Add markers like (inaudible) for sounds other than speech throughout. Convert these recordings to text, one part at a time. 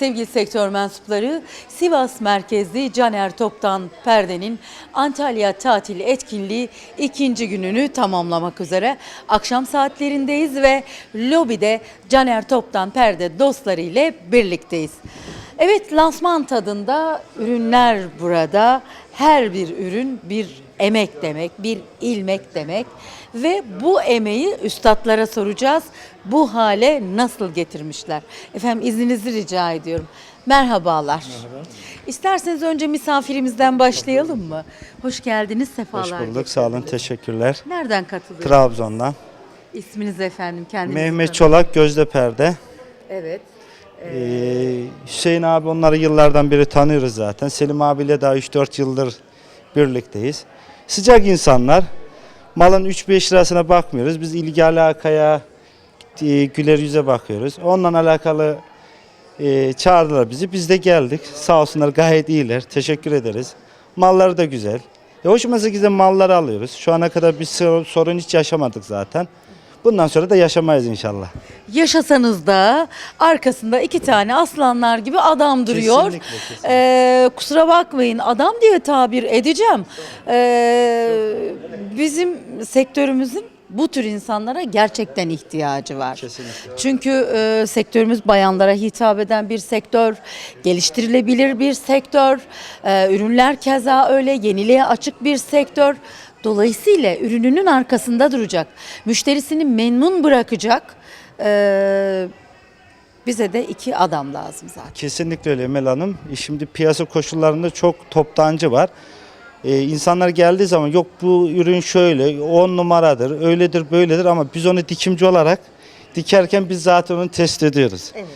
sevgili sektör mensupları Sivas merkezli Caner Toptan Perde'nin Antalya tatil etkinliği ikinci gününü tamamlamak üzere. Akşam saatlerindeyiz ve lobide Caner Toptan Perde dostları ile birlikteyiz. Evet lansman tadında ürünler burada. Her bir ürün bir emek demek, bir ilmek demek ve bu emeği üstadlara soracağız. Bu hale nasıl getirmişler? Efendim izninizi rica ediyorum. Merhabalar. İsterseniz önce misafirimizden başlayalım mı? Hoş geldiniz, Hoş sefalar. bulduk. Sağ olun. Teşekkürler. Nereden katılıyorsunuz? Trabzon'dan. İsminiz efendim kendinizi Mehmet tanı- Çolak Gözde Perde. Evet. Ee, Hüseyin abi onları yıllardan beri tanıyoruz zaten. Selim abiyle daha 3-4 yıldır birlikteyiz. Sıcak insanlar. Malın 3-5 lirasına bakmıyoruz. Biz ilgi alakaya, e, güler yüze bakıyoruz. Onunla alakalı e, çağırdılar bizi. Biz de geldik. Sağ olsunlar gayet iyiler. Teşekkür ederiz. Malları da güzel. E, hoşumuza giden malları alıyoruz. Şu ana kadar bir sor- sorun hiç yaşamadık zaten. Bundan sonra da yaşamayız inşallah. Yaşasanız da arkasında iki tane aslanlar gibi adam duruyor. Kesinlikle, kesinlikle. Ee, kusura bakmayın adam diye tabir edeceğim. Ee, bizim sektörümüzün bu tür insanlara gerçekten ihtiyacı var. Kesinlikle. Çünkü e, sektörümüz bayanlara hitap eden bir sektör, geliştirilebilir bir sektör, e, ürünler keza öyle yeniliğe açık bir sektör. Dolayısıyla ürününün arkasında duracak, müşterisini memnun bırakacak. e, bize de iki adam lazım zaten. Kesinlikle öyle Emel Hanım. E, Şimdi piyasa koşullarında çok toptancı var. Ee, insanlar geldiği zaman yok bu ürün şöyle, 10 numaradır, öyledir, böyledir ama biz onu dikimci olarak dikerken biz zaten onu test ediyoruz. Evet.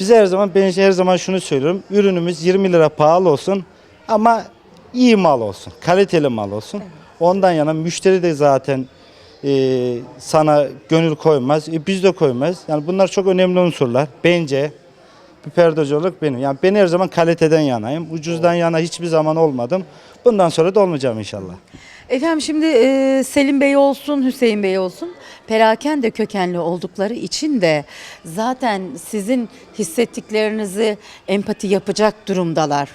Biz her zaman ben her zaman şunu söylüyorum. Ürünümüz 20 lira pahalı olsun ama iyi mal olsun, kaliteli mal olsun. Ondan yana müşteri de zaten e, sana gönül koymaz. E, biz de koymaz. Yani bunlar çok önemli unsurlar. Bence bir perdeci olarak benim. Yani ben her zaman kaliteden yanayım. Ucuzdan yana hiçbir zaman olmadım. Bundan sonra da olmayacağım inşallah. Efendim şimdi e, Selim Bey olsun, Hüseyin Bey olsun perakende kökenli oldukları için de zaten sizin hissettiklerinizi empati yapacak durumdalar.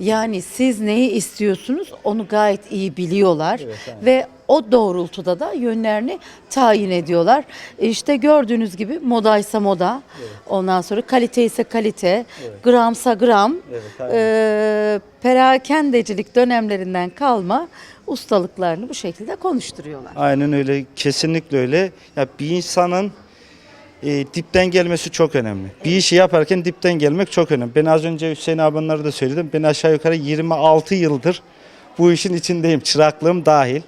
Yani siz neyi istiyorsunuz onu gayet iyi biliyorlar ve o doğrultuda da yönlerini tayin ediyorlar. İşte gördüğünüz gibi modaysa moda, ondan sonra kalite ise kalite, gramsa gram, Evet, aynen. e, perakendecilik dönemlerinden kalma ustalıklarını bu şekilde konuşturuyorlar. Aynen öyle. Kesinlikle öyle. Ya bir insanın e, dipten gelmesi çok önemli. Bir işi yaparken dipten gelmek çok önemli. Ben az önce Hüseyin abinlere de söyledim. Ben aşağı yukarı 26 yıldır bu işin içindeyim. Çıraklığım dahil.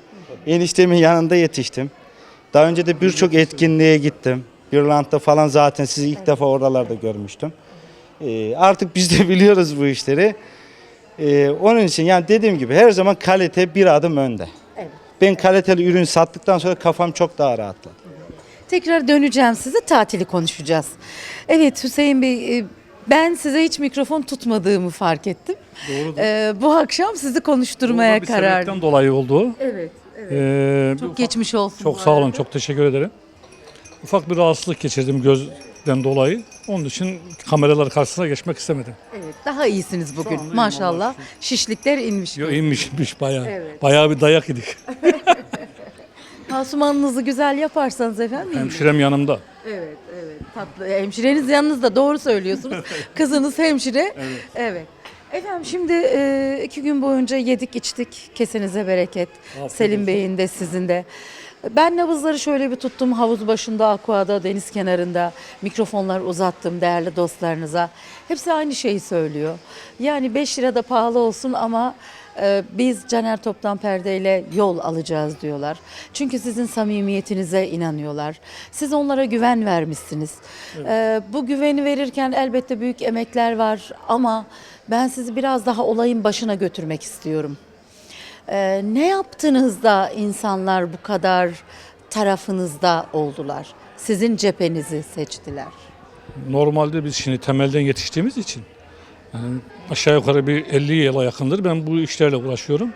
Eniştemin yanında yetiştim. Daha önce de birçok etkinliğe gittim. Birland'da falan zaten sizi ilk defa oralarda görmüştüm. E, artık biz de (laughs) biliyoruz bu işleri. E, onun için yani dediğim gibi her zaman kalite bir adım önde. Evet. Ben kaliteli ürün sattıktan sonra kafam çok daha rahatladı. Tekrar döneceğim size tatili konuşacağız. Evet Hüseyin Bey e, ben size hiç mikrofon tutmadığımı fark ettim. Doğrudur. E, bu akşam sizi konuşturmaya Doğru bir karar sebepten dolayı oldu. Evet, evet. Ee, Çok bir geçmiş olsun. ufak- çok sağ olun, çok teşekkür ederim. Ufak bir rahatsızlık geçirdim gözden dolayı. Onun için kameralar karşısına geçmek istemedim. Evet, daha iyisiniz bugün maşallah. Şişlikler inmiş. Yo inmiş inmiş bayağı. Evet. Bayağı bir dayak yedik. (laughs) Pansumanınızı güzel yaparsanız efendim. Hemşirem yanımda. Evet, evet. Tatlı. Hemşireniz yanınızda doğru söylüyorsunuz. (laughs) Kızınız hemşire. Evet. Efendim şimdi e, iki gün boyunca yedik içtik. Kesenize bereket. Afiyet Selim olsun. Bey'in de sizin de. Ben nabızları şöyle bir tuttum havuz başında, aquada, deniz kenarında mikrofonlar uzattım değerli dostlarınıza. Hepsi aynı şeyi söylüyor. Yani 5 lira da pahalı olsun ama e, biz Caner Toptan Perde ile yol alacağız diyorlar. Çünkü sizin samimiyetinize inanıyorlar. Siz onlara güven vermişsiniz. E, bu güveni verirken elbette büyük emekler var ama ben sizi biraz daha olayın başına götürmek istiyorum. Ee, ne yaptınız da insanlar bu kadar tarafınızda oldular? Sizin cephenizi seçtiler. Normalde biz şimdi temelden yetiştiğimiz için yani aşağı yukarı bir 50 yıla yakındır ben bu işlerle uğraşıyorum.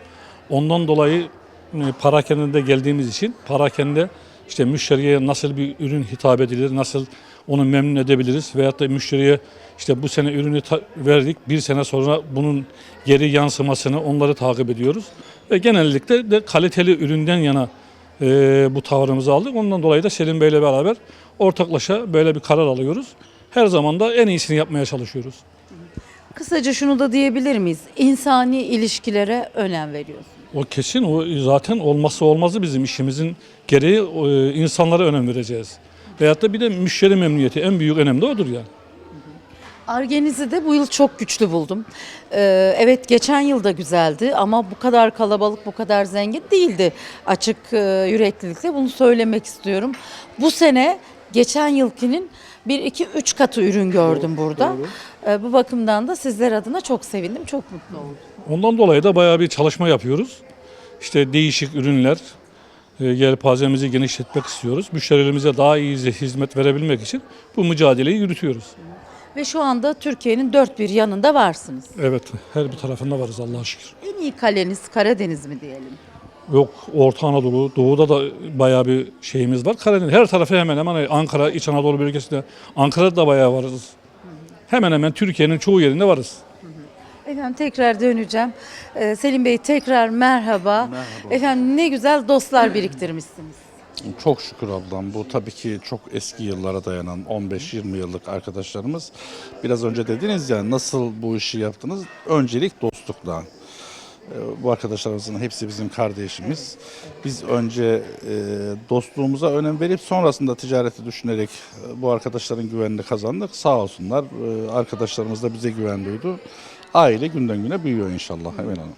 Ondan dolayı e, parakende geldiğimiz için parakende işte müşteriye nasıl bir ürün hitap edilir, nasıl onu memnun edebiliriz. Veyahut da müşteriye işte bu sene ürünü verdik, bir sene sonra bunun geri yansımasını onları takip ediyoruz. Ve genellikle de kaliteli üründen yana e, bu tavrımızı aldık. Ondan dolayı da Selim Bey'le beraber ortaklaşa böyle bir karar alıyoruz. Her zaman da en iyisini yapmaya çalışıyoruz. Kısaca şunu da diyebilir miyiz? İnsani ilişkilere önem veriyorsunuz. O kesin, o zaten olmazsa olmazı bizim işimizin gereği e, insanlara önem vereceğiz. Veyahut da bir de müşteri memnuniyeti en büyük önem de odur yani. Argenizi de bu yıl çok güçlü buldum. Ee, evet geçen yıl da güzeldi ama bu kadar kalabalık, bu kadar zengin değildi. Açık e, yüreklilikle bunu söylemek istiyorum. Bu sene geçen yılkinin 1, 2, 3 katı ürün gördüm burada. Ee, bu bakımdan da sizler adına çok sevindim, çok mutlu oldum. Ondan dolayı da bayağı bir çalışma yapıyoruz. İşte değişik ürünler, e, yelpazemizi genişletmek istiyoruz. Müşterilerimize daha iyi hizmet verebilmek için bu mücadeleyi yürütüyoruz. Ve şu anda Türkiye'nin dört bir yanında varsınız. Evet, her bir tarafında varız Allah'a şükür. En iyi kaleniz Karadeniz mi diyelim? Yok Orta Anadolu, Doğu'da da bayağı bir şeyimiz var. Karadeniz her tarafı hemen hemen Ankara, İç Anadolu bölgesinde. Ankara'da da bayağı varız. Hemen hemen Türkiye'nin çoğu yerinde varız. Efendim tekrar döneceğim. Ee, Selim Bey tekrar merhaba. Efendim ne güzel dostlar biriktirmişsiniz. Çok şükür ablam. Bu tabii ki çok eski yıllara dayanan 15-20 yıllık arkadaşlarımız. Biraz önce dediniz ya nasıl bu işi yaptınız? Öncelik dostlukla. Ee, Bu arkadaşlarımızın hepsi bizim kardeşimiz. Biz önce e, dostluğumuza önem verip sonrasında ticareti düşünerek e, bu arkadaşların güvenini kazandık. Sağ olsunlar. e, Arkadaşlarımız da bize güven duydu. Aile günden güne büyüyor inşallah Emel Hanım.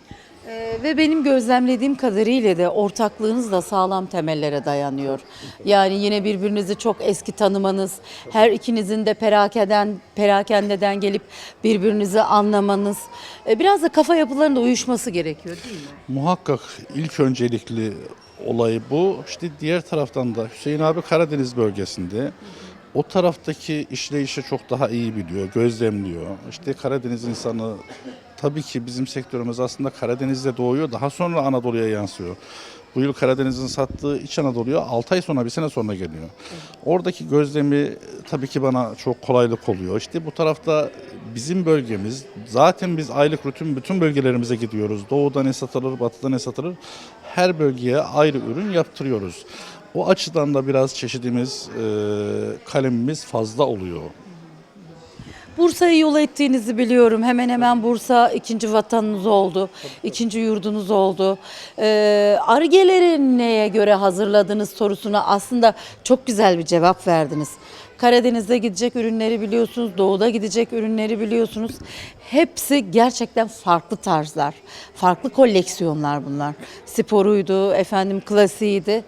Ve benim gözlemlediğim kadarıyla de ortaklığınız da sağlam temellere dayanıyor. Yani yine birbirinizi çok eski tanımanız, her ikinizin de perakenden, perakendeden gelip birbirinizi anlamanız, e, biraz da kafa yapılarında uyuşması gerekiyor değil mi? Muhakkak ilk öncelikli olay bu. İşte diğer taraftan da Hüseyin abi Karadeniz bölgesinde o taraftaki işleyişi çok daha iyi biliyor, gözlemliyor. İşte Karadeniz insanı tabii ki bizim sektörümüz aslında Karadeniz'de doğuyor, daha sonra Anadolu'ya yansıyor. Bu yıl Karadeniz'in sattığı İç Anadolu'ya 6 ay sonra, bir sene sonra geliyor. Oradaki gözlemi tabii ki bana çok kolaylık oluyor. İşte bu tarafta bizim bölgemiz, zaten biz aylık rutin bütün bölgelerimize gidiyoruz. Doğuda ne satılır, batıda ne satılır. Her bölgeye ayrı ürün yaptırıyoruz. O açıdan da biraz çeşidimiz, e, kalemimiz fazla oluyor. Bursa'yı yol ettiğinizi biliyorum. Hemen hemen Bursa ikinci vatanınız oldu. ikinci yurdunuz oldu. Ee, Argeleri neye göre hazırladınız sorusuna aslında çok güzel bir cevap verdiniz. Karadeniz'de gidecek ürünleri biliyorsunuz, doğuda gidecek ürünleri biliyorsunuz. Hepsi gerçekten farklı tarzlar, farklı koleksiyonlar bunlar. Sporuydu, efendim klasiğiydi.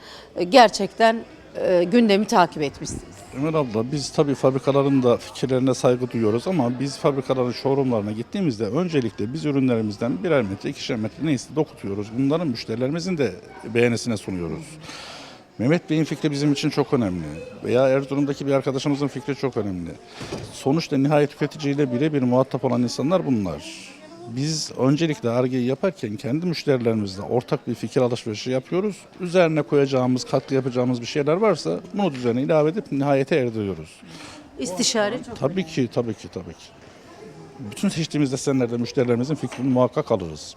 Gerçekten e, gündemi takip etmişsiniz. Ömer abla biz tabii fabrikaların da fikirlerine saygı duyuyoruz ama biz fabrikaların showroomlarına gittiğimizde öncelikle biz ürünlerimizden birer metre, ikişer metre neyse dokutuyoruz. Bunların müşterilerimizin de beğenisine sunuyoruz. Mehmet Bey'in fikri bizim için çok önemli. Veya Erzurum'daki bir arkadaşımızın fikri çok önemli. Sonuçta nihayet tüketiciyle birebir muhatap olan insanlar bunlar. Biz öncelikle argeyi yaparken kendi müşterilerimizle ortak bir fikir alışverişi yapıyoruz. Üzerine koyacağımız, katkı yapacağımız bir şeyler varsa bunu üzerine ilave edip nihayete erdiriyoruz. İstişare çok Tabii ki, tabii ki, tabii ki. Bütün seçtiğimiz desenlerde müşterilerimizin fikrini muhakkak alırız.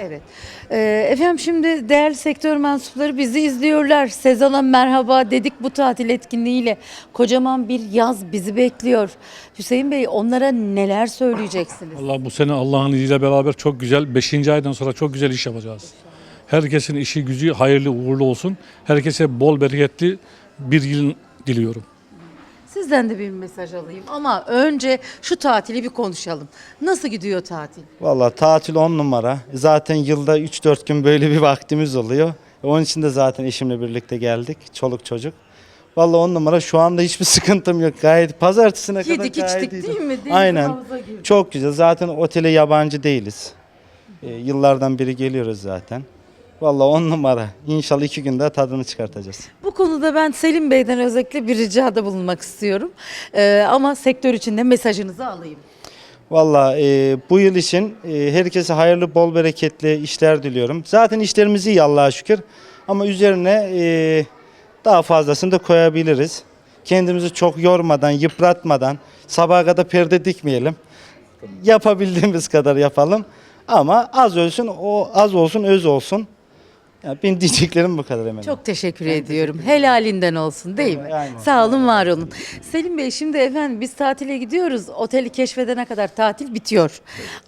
Evet. Ee, efendim şimdi değerli sektör mensupları bizi izliyorlar. Sezona merhaba dedik bu tatil etkinliğiyle. Kocaman bir yaz bizi bekliyor. Hüseyin Bey onlara neler söyleyeceksiniz? Allah bu sene Allah'ın izniyle beraber çok güzel 5. aydan sonra çok güzel iş yapacağız. Herkesin işi gücü hayırlı uğurlu olsun. Herkese bol bereketli bir yıl diliyorum. Sizden de bir mesaj alayım ama önce şu tatili bir konuşalım. Nasıl gidiyor tatil? Valla tatil 10 numara. Zaten yılda 3-4 gün böyle bir vaktimiz oluyor. Onun için de zaten eşimle birlikte geldik. Çoluk çocuk. Valla 10 numara şu anda hiçbir (laughs) sıkıntım yok. Gayet pazartesine kadar Yedik gayet içtik iyiydi. değil mi? Deniz Aynen. Çok güzel. Zaten otele yabancı değiliz. Ee, yıllardan beri geliyoruz zaten. Valla 10 numara. İnşallah iki günde tadını çıkartacağız. Bu konuda ben Selim Bey'den özellikle bir ricada bulunmak istiyorum. Ee, ama sektör içinde mesajınızı alayım. Valla e, bu yıl için e, herkese hayırlı, bol bereketli işler diliyorum. Zaten işlerimiz iyi Allah'a şükür. Ama üzerine e, daha fazlasını da koyabiliriz. Kendimizi çok yormadan, yıpratmadan, sabaha kadar perde dikmeyelim. Yapabildiğimiz kadar yapalım. Ama az ölsün, o az olsun, öz olsun. Yani benim diyeceklerim bu kadar hemen. Çok teşekkür ediyorum. Helalinden olsun değil mi? Aynen. Sağ olun, var olun. Selim Bey şimdi efendim biz tatile gidiyoruz. Oteli keşfedene kadar tatil bitiyor.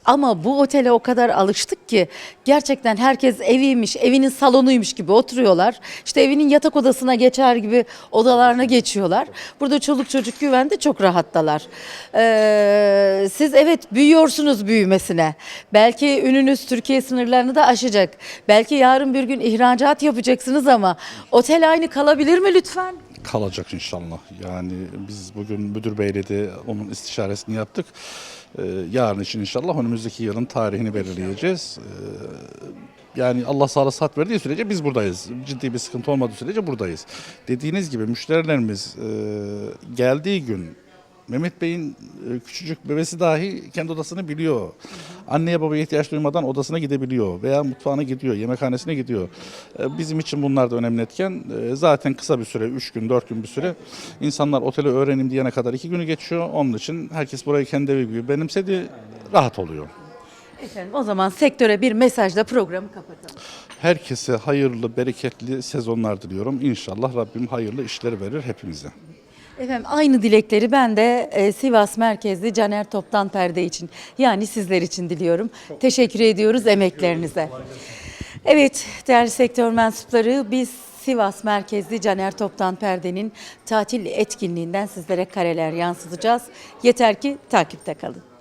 Ama bu otele o kadar alıştık ki gerçekten herkes eviymiş, evinin salonuymuş gibi oturuyorlar. İşte evinin yatak odasına geçer gibi odalarına geçiyorlar. Burada çoluk çocuk güvende çok rahattalar. Ee, siz evet büyüyorsunuz büyümesine. Belki ününüz Türkiye sınırlarını da aşacak. Belki yarın bir gün ihracat yapacaksınız ama otel aynı kalabilir mi lütfen? kalacak inşallah. Yani biz bugün müdür beyle de onun istişaresini yaptık. Ee, yarın için inşallah önümüzdeki yılın tarihini belirleyeceğiz. Ee, yani Allah sağlık saat verdiği sürece biz buradayız. Ciddi bir sıkıntı olmadığı sürece buradayız. Dediğiniz gibi müşterilerimiz e, geldiği gün Mehmet Bey'in e, küçücük bebesi dahi kendi odasını biliyor. Anneye babaya ihtiyaç duymadan odasına gidebiliyor veya mutfağına gidiyor, yemekhanesine gidiyor. E, Bizim için bunlar da önemli etken. E, Zaten kısa bir süre, 3 gün, 4 gün bir süre. İnsanlar otele öğrenim diyene kadar 2 günü geçiyor. Onun için herkes burayı kendi evi gibi benimsedi, rahat oluyor. Efendim o zaman sektöre bir mesajla programı kapatalım. Herkese hayırlı, bereketli sezonlar diliyorum. İnşallah Rabbim hayırlı işler verir hepimize. Efendim aynı dilekleri ben de e, Sivas merkezli Caner Toptan Perde için yani sizler için diliyorum. Teşekkür ediyoruz emeklerinize. Evet değerli sektör mensupları biz Sivas merkezli Caner Toptan Perde'nin tatil etkinliğinden sizlere kareler yansıtacağız. Yeter ki takipte kalın.